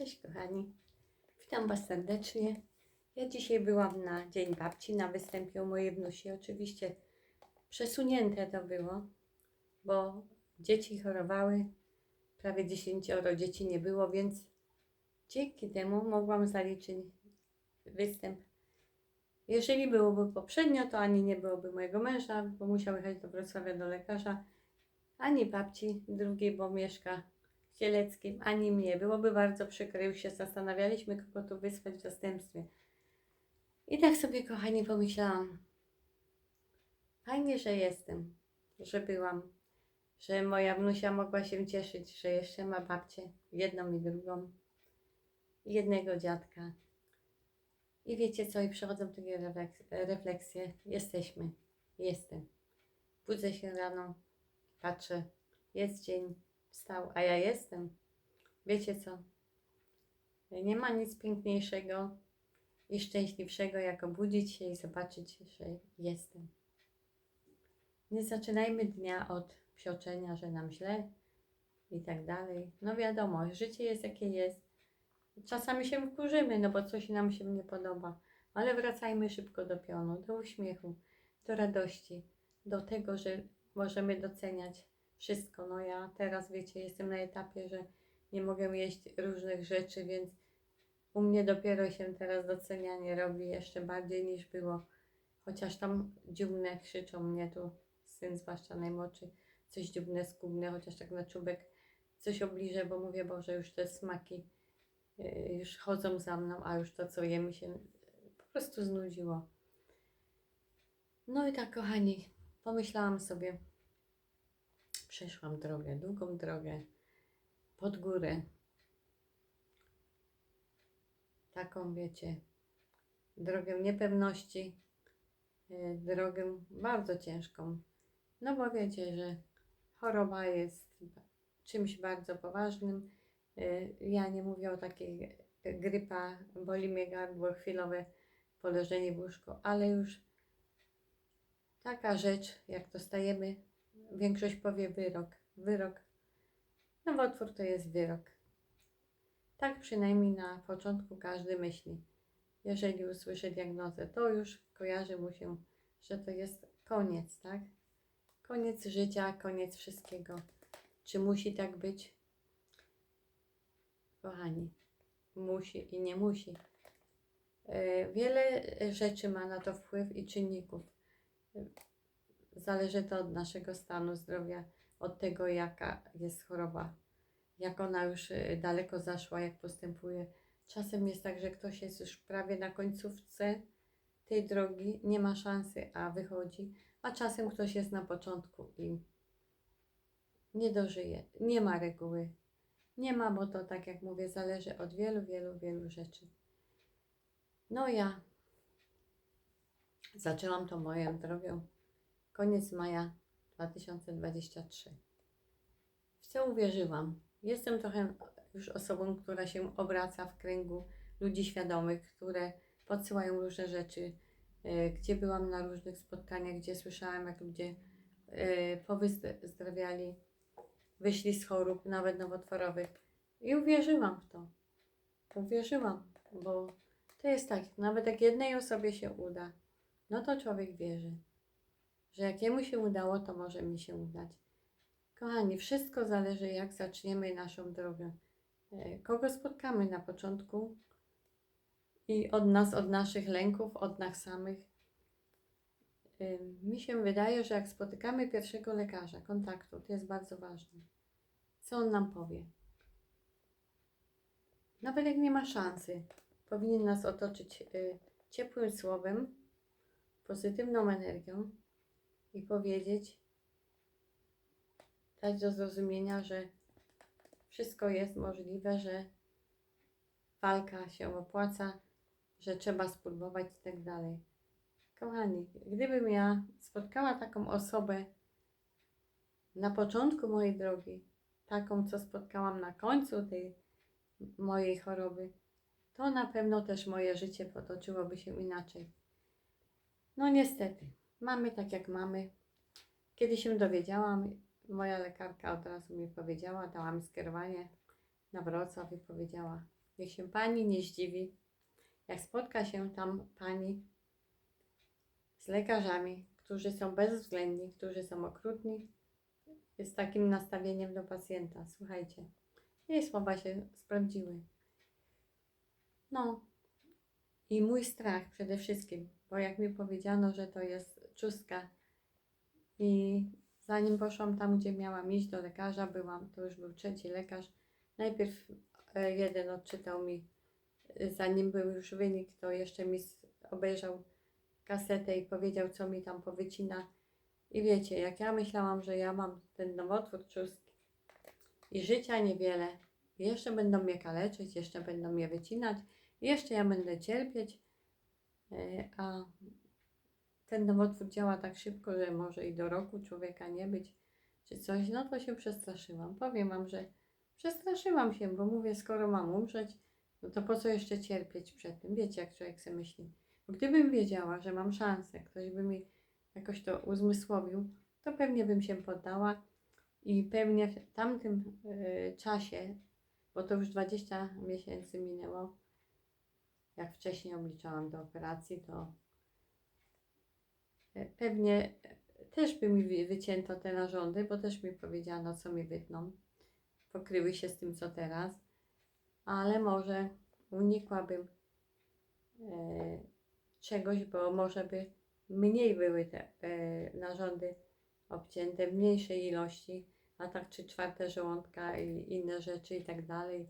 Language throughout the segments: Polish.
Cześć kochani, witam Was serdecznie. Ja dzisiaj byłam na Dzień Babci, na występie u mojej wnusi. Oczywiście przesunięte to było, bo dzieci chorowały, prawie 10 dzieci nie było, więc dzięki temu mogłam zaliczyć występ. Jeżeli byłoby poprzednio, to ani nie byłoby mojego męża, bo musiał jechać do Wrocławia do lekarza, ani babci drugiej, bo mieszka Kieleckim, ani mnie. Byłoby bardzo przykro, już się zastanawialiśmy, kogo tu wysłać w zastępstwie. I tak sobie, kochani, pomyślałam, fajnie, że jestem, że byłam, że moja wnusia mogła się cieszyć, że jeszcze ma babcię, jedną i drugą, jednego dziadka. I wiecie co, i przychodzą takie refleks- refleksje, jesteśmy, jestem. Budzę się rano, patrzę, jest dzień, wstał, a ja jestem. Wiecie co? Nie ma nic piękniejszego i szczęśliwszego, jak obudzić się i zobaczyć, że jestem. Nie zaczynajmy dnia od psioczenia, że nam źle i tak dalej. No wiadomo, życie jest jakie jest. Czasami się wkurzymy, no bo coś nam się nie podoba, ale wracajmy szybko do pionu, do uśmiechu, do radości, do tego, że możemy doceniać wszystko. No ja teraz, wiecie, jestem na etapie, że nie mogę jeść różnych rzeczy, więc u mnie dopiero się teraz docenianie robi jeszcze bardziej niż było. Chociaż tam dziubne krzyczą mnie tu, syn zwłaszcza najmłodszy, coś dziubne, skubne, chociaż tak na czubek coś obliżę, bo mówię, Boże, już te smaki yy, już chodzą za mną, a już to, co je mi się po prostu znudziło. No i tak, kochani, pomyślałam sobie, przeszłam drogę, długą drogę, pod górę. Taką, wiecie, drogę niepewności, yy, drogę bardzo ciężką. No bo wiecie, że choroba jest czymś bardzo poważnym. Yy, Ja nie mówię o takiej grypa, boli mnie gardło, chwilowe poleżenie w łóżku, ale już taka rzecz, jak dostajemy, większość powie wyrok. Wyrok. Nowotwór to jest wyrok. Tak przynajmniej na początku każdy myśli. Jeżeli usłyszy diagnozę, to już kojarzy mu się, że to jest koniec, tak? Koniec życia, koniec wszystkiego. Czy musi tak być? Kochani, musi i nie musi. E, Wiele rzeczy ma na to wpływ i czynników. Zależy to od naszego stanu zdrowia, od tego, jaka jest choroba, jak ona już e, daleko zaszła, jak postępuje. Czasem jest tak, że ktoś jest już prawie na końcówce tej drogi, nie ma szansy, a wychodzi, a czasem ktoś jest na początku i nie dożyje. Nie ma reguły. Nie ma, bo to tak jak mówię, zależy od wielu, wielu, wielu rzeczy. No ja zaczęłam tą moją drogę koniec maja 2023. W co uwierzyłam? Jestem trochę już osobą, która się obraca w kręgu ludzi świadomych, które podsyłają różne rzeczy, e, gdzie byłam na różnych spotkaniach, gdzie słyszałam, jak ludzie e, powyzdrawiali, wyszli z chorób, nawet nowotworowych. I uwierzyłam w to. Uwierzyłam, bo to jest tak, nawet jak jednej osobie się uda, no to człowiek wierzy, że jak jemu się udało, to może mi się udać. Kochani, wszystko zależy, jak zaczniemy naszą drogę. E, Kogo spotkamy na początku i od nas, od naszych lęków, od nas samych. E, Mi się wydaje, że jak spotykamy pierwszego lekarza, kontaktu, to jest bardzo ważne. Co on nam powie? Nawet jak nie ma szansy, powinien nas otoczyć y, ciepłym słowem, pozytywną energią i powiedzieć, dać do zrozumienia, że wszystko jest możliwe, że walka się opłaca, że trzeba spróbować i tak dalej. Kochani, gdybym ja spotkała taką osobę na początku mojej drogi, taką, co spotkałam na końcu tej mojej choroby, to na pewno też moje życie potoczyłoby się inaczej. No niestety, mamy tak jak mamy. Kiedy się dowiedziałam, moja lekarka od razu mi powiedziała, dała mi skierowanie na Wrocław i powiedziała, Niech się pani nie zdziwi, jak spotka się tam pani z lekarzami, którzy są bezwzględni, którzy są okrutni, z takim nastawieniem do pacjenta. Słuchajcie, jej słowa się sprawdziły. No i mój strach przede wszystkim, bo jak mi powiedziano, że to jest czustka i zanim poszłam tam, gdzie miałam iść do lekarza, byłam, to już był trzeci lekarz. Najpierw e, jeden odczytał mi, e, zanim był już wynik, to jeszcze mi obejrzał kasetę i powiedział, co mi tam powycina. I wiecie, jak ja myślałam, że ja mam ten nowotwór czustki i życia niewiele, jeszcze będą mnie kaleczyć, jeszcze będą mnie wycinać, jeszcze ja będę cierpieć, e, a ten nowotwór działa tak szybko, że może i do roku człowieka nie być, czy coś, no to się przestraszyłam. Powiem Wam, że przestraszyłam się, bo mówię, skoro mam umrzeć, no to po co jeszcze cierpieć przed tym? Wiecie, jak człowiek sobie myśli. Bo gdybym wiedziała, że mam szansę, ktoś by mi jakoś to uzmysłowił, to pewnie bym się poddała i pewnie w tamtym e, czasie, bo to już 20 miesięcy minęło, jak wcześniej obliczałam do operacji, to pewnie e, też by mi wy- wycięto te narządy, bo też mi powiedziano, co mi wytną. Pokryły się z tym, co teraz, ale może unikłabym e, czegoś, bo może by mniej były te e, narządy obcięte, w mniejszej ilości, a tak trzy czwarte żołądka i inne rzeczy i tak dalej.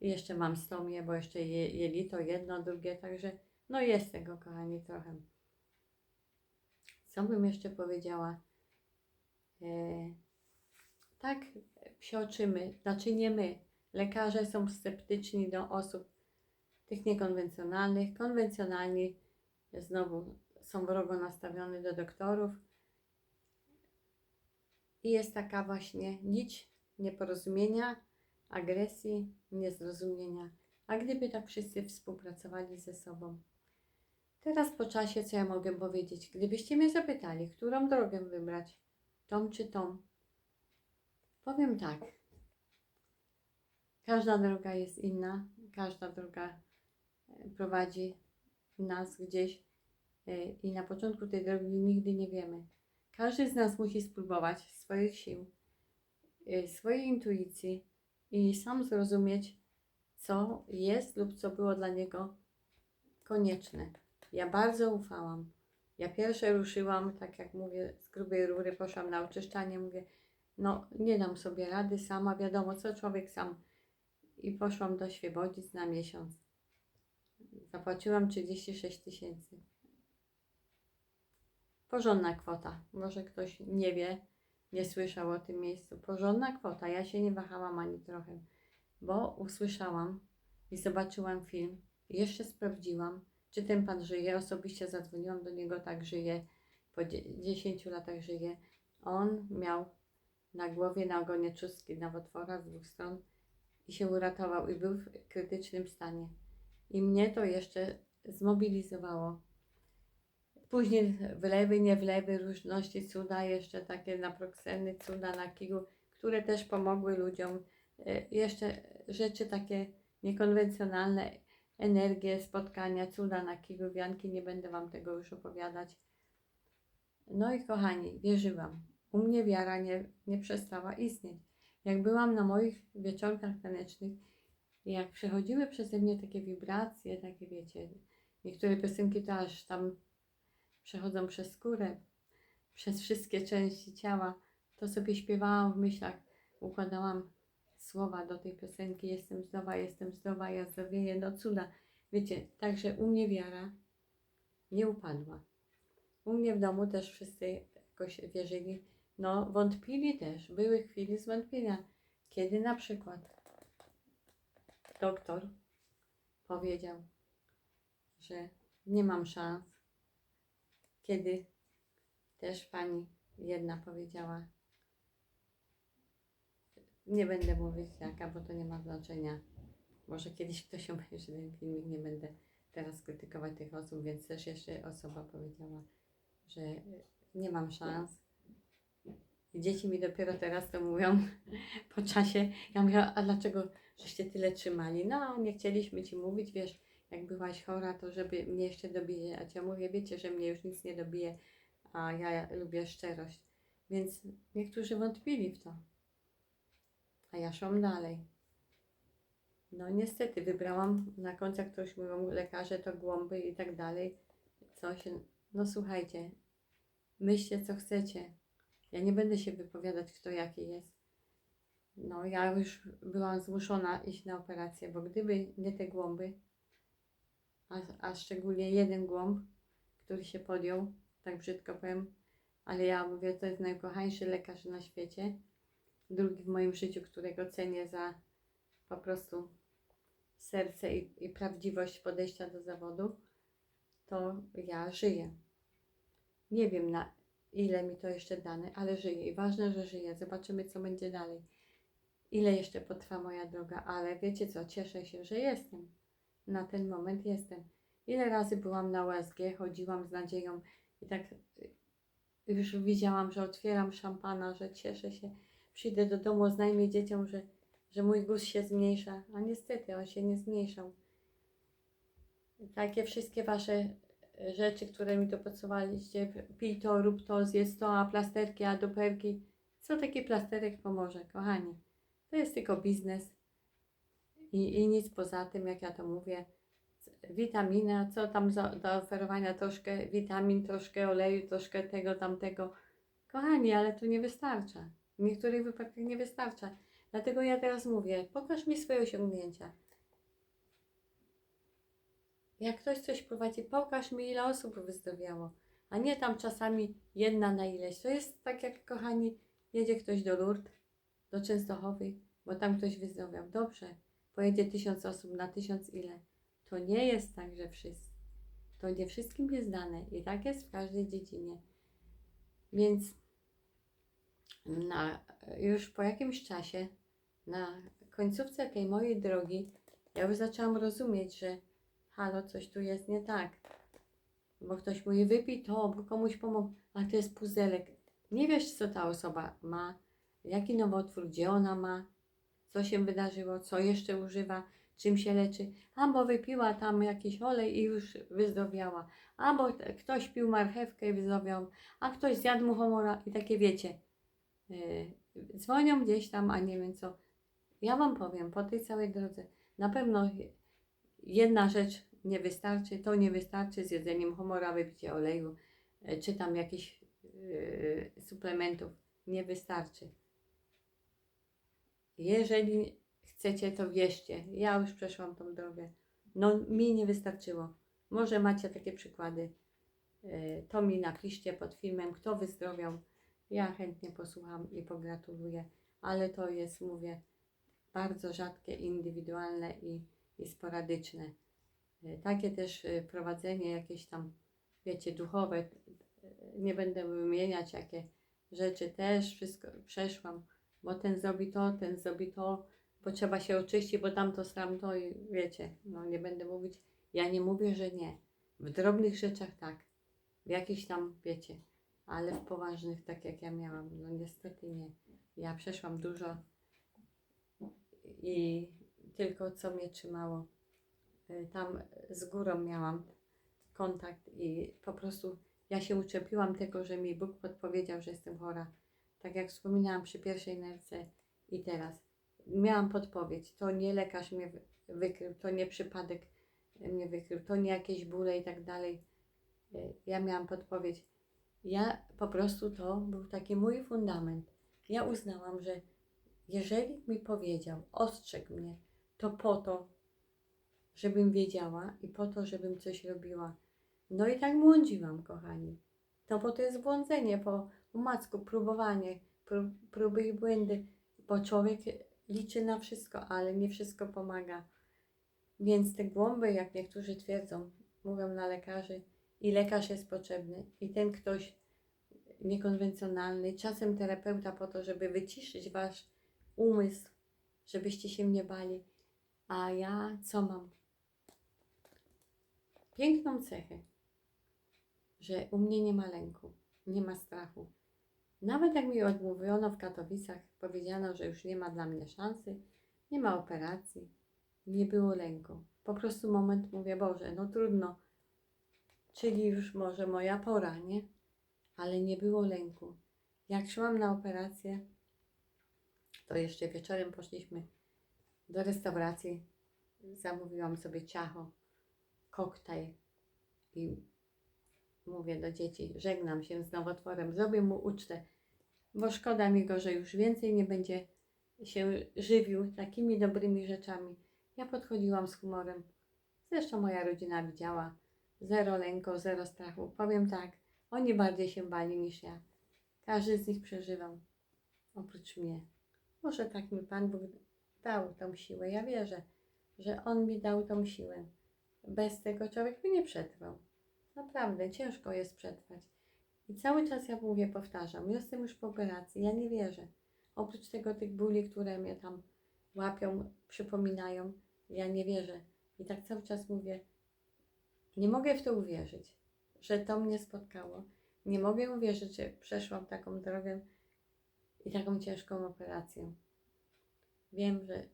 I jeszcze mam stomię, bo jeszcze je, jelito jedno, drugie, także no jest tego, kochani, trochę. Co bym jeszcze powiedziała? E, tak psioczymy, znaczy nie my. Lekarze są sceptyczni do osób tych niekonwencjonalnych. Konwencjonalni znowu są wrogo nastawione do doktorów. I jest taka właśnie nić nieporozumienia, agresji, niezrozumienia. A gdyby tak wszyscy współpracowali ze sobą? Teraz po czasie, co ja mogę powiedzieć? Gdybyście mnie zapytali, którą drogę wybrać, tą czy tą, powiem tak. Każda droga jest inna, każda droga e, prowadzi nas gdzieś e, i na początku tej drogi nigdy nie wiemy. Każdy z nas musi spróbować swoich sił, e, swojej intuicji i sam zrozumieć, co jest lub co było dla niego konieczne. Ja bardzo ufałam. Ja pierwsze ruszyłam, tak jak mówię, z grubej rury poszłam na oczyszczanie, mówię, no nie dam sobie rady sama, wiadomo, co człowiek sam. I poszłam do Świebodzic na miesiąc. Zapłaciłam 36 tysięcy. Porządna kwota. Może ktoś nie wie, nie słyszał o tym miejscu. Porządna kwota. Ja się nie wahałam ani trochę, bo usłyszałam i zobaczyłam film. Jeszcze sprawdziłam, czy ten pan żyje. Osobiście zadzwoniłam do niego, tak żyje. Po dzie- 10 latach żyje. On miał na głowie, na ogonie czustki nowotwora z dwóch stron i się uratował i był w krytycznym stanie. I mnie to jeszcze zmobilizowało. Później wlewy, nie wlewy, różności cuda, jeszcze takie naproxeny, cuda na kiju, które też pomogły ludziom. E, Jeszcze rzeczy takie niekonwencjonalne, energie, spotkania, cuda na kiju, wianki, nie będę Wam tego już opowiadać. No i kochani, wierzyłam. U mnie wiara nie, nie przestała istnieć. Jak byłam na moich wieczorkach tanecznych jak przechodziły przeze mnie takie wibracje, takie wiecie, niektóre piosenki to aż tam przechodzą przez skórę, przez wszystkie części ciała, to sobie śpiewałam w myślach, układałam słowa do tej piosenki, jestem zdrowa, jestem zdrowa, ja zdrowieję, no cuda. Wiecie, także u mnie wiara nie upadła. U mnie w domu też wszyscy jakoś wierzyli, no wątpili też, były chwile zwątpienia, kiedy na przykład doktor powiedział, że nie mam szans, kiedy też pani jedna powiedziała, nie będę mówić jaka, bo to nie ma znaczenia. Może kiedyś ktoś obejrzy ten filmik, nie będę teraz krytykować tych osób, więc też jeszcze osoba powiedziała, że nie mam szans I dzieci mi dopiero teraz to mówią po czasie. Ja mówię, a dlaczego żeście tyle trzymali? No, nie chcieliśmy ci mówić, wiesz, jak byłaś chora, to żeby mnie jeszcze dobijać. Ja mówię, wiecie, że mnie już nic nie dobije, a ja lubię szczerość. Więc niektórzy wątpili w to. A ja szłam dalej. No niestety, wybrałam, na końcach to już mówią lekarze, to głąby i tak dalej. Coś, no słuchajcie, myślcie co chcecie. Ja nie będę się wypowiadać, kto jaki jest. No, ja już byłam zmuszona iść na operację, bo gdyby nie te głąby, a, a szczególnie jeden głąb, który się podjął, tak brzydko powiem, ale ja mówię, to jest najkochańszy lekarz na świecie. Drugi w moim życiu, którego cenię za po prostu serce i, i prawdziwość podejścia do zawodu, to ja żyję. Nie wiem na ile mi to jeszcze dane, ale żyję i ważne, że żyję. Zobaczymy, co będzie dalej. Ile jeszcze potrwa moja droga, ale wiecie co, cieszę się, że jestem. Na ten moment jestem. Ile razy byłam na USG, chodziłam z nadzieją i tak już widziałam, że otwieram szampana, że cieszę się. Przyjdę do domu, oznajmię dzieciom, że, że mój guz się zmniejsza, a niestety on się nie zmniejszał. Takie wszystkie wasze rzeczy, które mi to podsumowaliście, pij to, rób to, zjedz to, a plasterki, a duperki. Co taki plasterek pomoże, kochani? To jest tylko biznes i, i nic poza tym, jak ja to mówię. Witamina, co tam za, do oferowania, troszkę witamin, troszkę oleju, troszkę tego, tamtego. Kochani, ale to nie wystarcza. W niektórych wypadkach nie wystarcza. Dlatego ja teraz mówię, pokaż mi swoje osiągnięcia. Jak ktoś coś prowadzi, pokaż mi, ile osób wyzdrowiało. A nie tam czasami jedna na ileś. To jest tak, jak kochani, jedzie ktoś do Lourdes, do Częstochowy, bo tam ktoś wyzdrowiał. Dobrze, pojedzie tysiąc osób na tysiąc ile. To nie jest tak, że wszyscy. To nie wszystkim jest dane. I tak jest w każdej dziedzinie. Więc na, już po jakimś czasie, na końcówce tej mojej drogi, ja już zaczęłam rozumieć, że halo, coś tu jest nie tak. Bo ktoś mówi, wypij to, bo komuś pomógł, a to jest puzelek. Nie wiesz, co ta osoba ma, jaki nowotwór, gdzie ona ma, co się wydarzyło, co jeszcze używa, czym się leczy. Albo wypiła tam jakiś olej i już wyzdrowiała. Albo ktoś pił marchewkę i wyzdrowiał, a ktoś zjadł muchomora i takie wiecie. Yy, dzwonią gdzieś tam, a nie wiem co. Ja Wam powiem, po tej całej drodze, na pewno jedna rzecz nie wystarczy, to nie wystarczy z jedzeniem humora, wypicie oleju, e, czy tam jakichś e, suplementów. Nie wystarczy. Jeżeli chcecie, to wierzcie. Ja już przeszłam tą drogę. No, mi nie wystarczyło. Może macie takie przykłady. E, To mi napiszcie pod filmem, kto wyzdrowiał. Ja chętnie posłucham i pogratuluję. Ale to jest, mówię, bardzo rzadkie, indywidualne i, i sporadyczne. E, Takie też e, prowadzenie jakieś tam, wiecie, duchowe, e, nie będę wymieniać jakie rzeczy też, wszystko przeszłam, bo ten zrobi to, ten zrobi to, bo trzeba się oczyścić, bo tamto, to i wiecie, no nie będę mówić, ja nie mówię, że nie. W drobnych rzeczach tak, w jakichś tam, wiecie, ale w poważnych, tak jak ja miałam, no niestety nie. Ja przeszłam dużo i tylko co mnie trzymało, y, tam z górą miałam kontakt i po prostu ja się uczepiłam tego, że mi Bóg podpowiedział, że jestem chora. Tak jak wspominałam przy pierwszej nerce i teraz. Miałam podpowiedź, to nie lekarz mnie wy- wykrył, to nie przypadek mnie wykrył, to nie jakieś bóle i tak dalej. Y, Ja miałam podpowiedź. Ja po prostu to był taki mój fundament. Ja uznałam, że jeżeli mi powiedział, ostrzegł mnie, to po to, żebym wiedziała i po to, żebym coś robiła. No i tak błądziłam, kochani. To bo to jest błądzenie po umacku, próbowanie, pró- próby i błędy, bo człowiek liczy na wszystko, ale nie wszystko pomaga. Więc te głąby, jak niektórzy twierdzą, mówią na lekarzy, i lekarz jest potrzebny, i ten ktoś niekonwencjonalny, czasem terapeuta po to, żeby wyciszyć wasz umysł, żebyście się nie bali. A ja co mam? Piękną cechę, że u mnie nie ma lęku, nie ma strachu. Nawet jak mi odmówiono w Katowicach, powiedziano, że już nie ma dla mnie szansy, nie ma operacji, nie było lęku. Po prostu moment mówię, Boże, no trudno, czyli już może moja pora, nie? Ale nie było lęku. Jak szłam na operację, to jeszcze wieczorem poszliśmy do restauracji. Zamówiłam sobie ciacho, koktajl i mówię do dzieci, żegnam się z nowotworem, zrobię mu ucztę, bo szkoda mi go, że już więcej nie będzie się żywił takimi dobrymi rzeczami. Ja podchodziłam z humorem. Zresztą moja rodzina widziała. Zero lęku, zero strachu. Powiem tak, oni bardziej się bali niż ja. Każdy z nich przeżywał. Oprócz mnie. Może tak mi Pan Bóg dał tą siłę. Ja wierzę, że On mi dał tą siłę. Bez tego człowiek by nie przetrwał. Naprawdę, ciężko jest przetrwać. I cały czas ja mówię, powtarzam, jestem już po operacji, ja nie wierzę. Oprócz tego tych bóli, które mnie tam łapią, przypominają, ja nie wierzę. I tak cały czas mówię, nie mogę w to uwierzyć, że to mnie spotkało. Nie mogę uwierzyć, że przeszłam taką drogę i taką ciężką operację. Wiem, że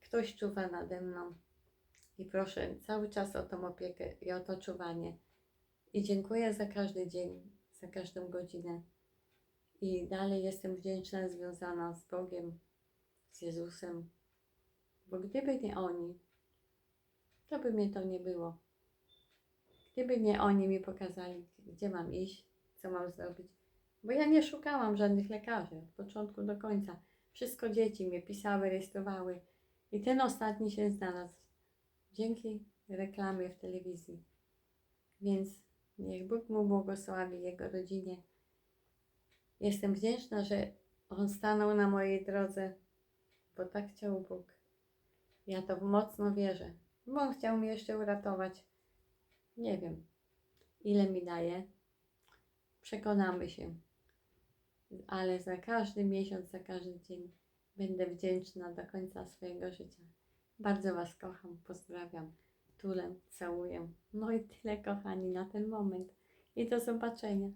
ktoś czuwa nade mną i proszę cały czas o tą opiekę i o to czuwanie. I dziękuję za każdy dzień, za każdą godzinę. I dalej jestem wdzięczna, związana z Bogiem, z Jezusem, bo gdyby nie oni, to by mnie to nie było. Gdyby nie oni mi pokazali, gdzie mam iść, co mam zrobić. Bo ja nie szukałam żadnych lekarzy od początku do końca. Wszystko dzieci mnie pisały, rejestrowały. I ten ostatni się znalazł dzięki reklamie w telewizji. Więc niech Bóg mu błogosławi jego rodzinie. Jestem wdzięczna, że on stanął na mojej drodze, bo tak chciał Bóg. Ja to mocno wierzę, bo on chciał mnie jeszcze uratować. Nie wiem, ile mi daje. Przekonamy się. Ale za każdy miesiąc, za każdy dzień będę wdzięczna do końca swojego życia. Bardzo Was kocham, pozdrawiam, tulę, całuję. No i tyle, kochani, na ten moment. I do zobaczenia.